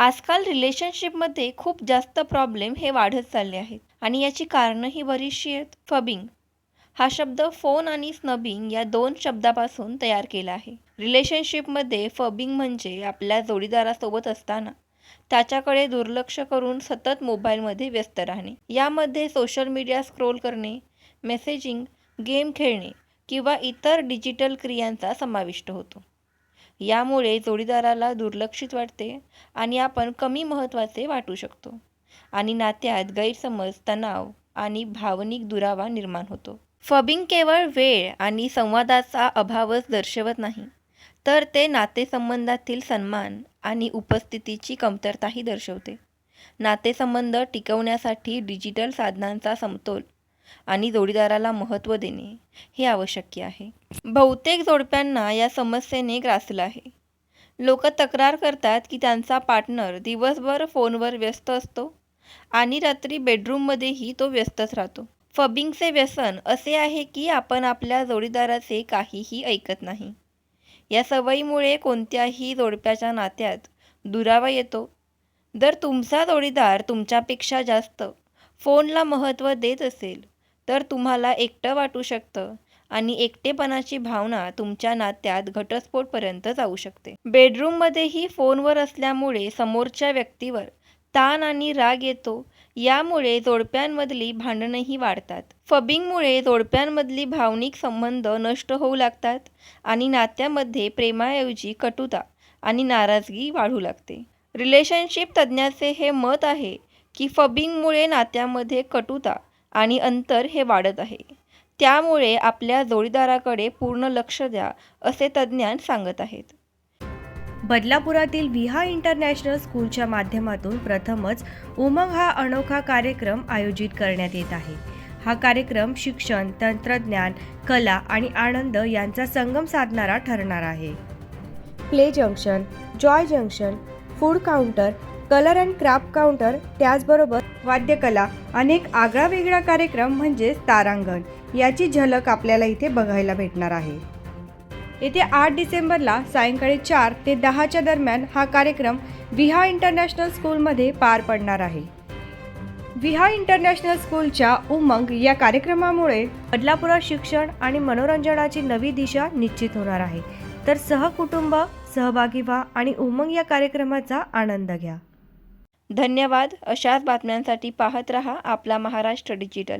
आजकाल रिलेशनशिपमध्ये खूप जास्त प्रॉब्लेम हे वाढत चालले आहेत. आणि याची कारणंही बरीचशी आहेत. फबिंग हा शब्द फोन आणि स्नबिंग या दोन शब्दापासून तयार केला आहे. रिलेशनशिपमध्ये फबिंग म्हणजे आपल्या जोडीदारासोबत असताना त्याच्याकडे दुर्लक्ष करून सतत मोबाईलमध्ये व्यस्त राहणे. यामध्ये सोशल मीडिया स्क्रोल करणे मेसेजिंग गेम खेळणे किंवा इतर डिजिटल क्रियांचा समाविष्ट होतो. यामुळे जोडीदाराला दुर्लक्षित वाटते आणि आपण कमी महत्त्वाचे वाटू शकतो. आणि नात्यात गैरसमज तणाव आणि भावनिक दुरावा निर्माण होतो. फबिंग केवळ वेळ आणि संवादाचा अभावच दर्शवत नाही तर ते नातेसंबंधातील सन्मान आणि उपस्थितीची कमतरताही दर्शवते. नातेसंबंध टिकवण्यासाठी डिजिटल साधनांचा समतोल आणि जोडीदाराला महत्त्व देणे हे आवश्यक आहे. बहुतेक जोडप्यांना या समस्येने ग्रासलं आहे. लोक तक्रार करतात की त्यांचा पार्टनर दिवसभर फोनवर व्यस्त असतो आणि रात्री बेडरूममध्येही तो व्यस्तच राहतो. फबिंगचे व्यसन असे आहे की आपण आपल्या जोडीदाराचे काहीही ऐकत नाही. या सवयीमुळे कोणत्याही जोडप्याच्या नात्यात दुरावा येतो. जर तुमचा जोडीदार तुमच्यापेक्षा जास्त फोनला महत्त्व देत असेल तर तुम्हाला एकटं वाटू शकतं आणि एकटेपणाची भावना तुमच्या नात्यात घटस्फोटपर्यंत जाऊ शकते. बेडरूममध्येही फोनवर असल्यामुळे समोरच्या व्यक्तीवर ताण आणि राग येतो. यामुळे जोडप्यांमधली भांडणंही वाढतात. फबिंगमुळे जोडप्यांमधली भावनिक संबंध नष्ट होऊ लागतात आणि नात्यामध्ये प्रेमाऐवजी कटुता आणि नाराजगी वाढू लागते. रिलेशनशिप तज्ज्ञाचे हे मत आहे की फबिंगमुळे नात्यामध्ये कटुता आणि अंतर हे वाढत आहे. त्यामुळे आपल्या जोडीदाराकडे पूर्ण लक्ष द्या असे तज्ज्ञान सांगत आहेत. बदलापुरातील विहा इंटरनॅशनल स्कूलच्या माध्यमातून प्रथमच उमंग हा अनोखा कार्यक्रम आयोजित करण्यात येत आहे. हा कार्यक्रम शिक्षण तंत्रज्ञान कला आणि आनंद यांचा संगम साधणारा ठरणार आहे. Play junction joy junction food counter colour and craft counter त्याचबरोबर वाद्यकला अनेक आगळावेगळा कार्यक्रम म्हणजेच तारांगण याची झलक आपल्याला इथे बघायला भेटणार आहे. येत्या आठ डिसेंबरला सायंकाळी चार ते दहाच्या दरम्यान हा कार्यक्रम विहा इंटरनॅशनल स्कूलमध्ये पार पडणार आहे. विहा इंटरनॅशनल स्कूलच्या उमंग या कार्यक्रमामुळे बदलापुरात शिक्षण आणि मनोरंजनाची नवी दिशा निश्चित होणार आहे. तर सहकुटुंब सहभागी व्हा आणि उमंग या कार्यक्रमाचा आनंद घ्या. धन्यवाद. अशाच बातम्यांसाठी पाहत रहा आपला महाराष्ट्र डिजिटल.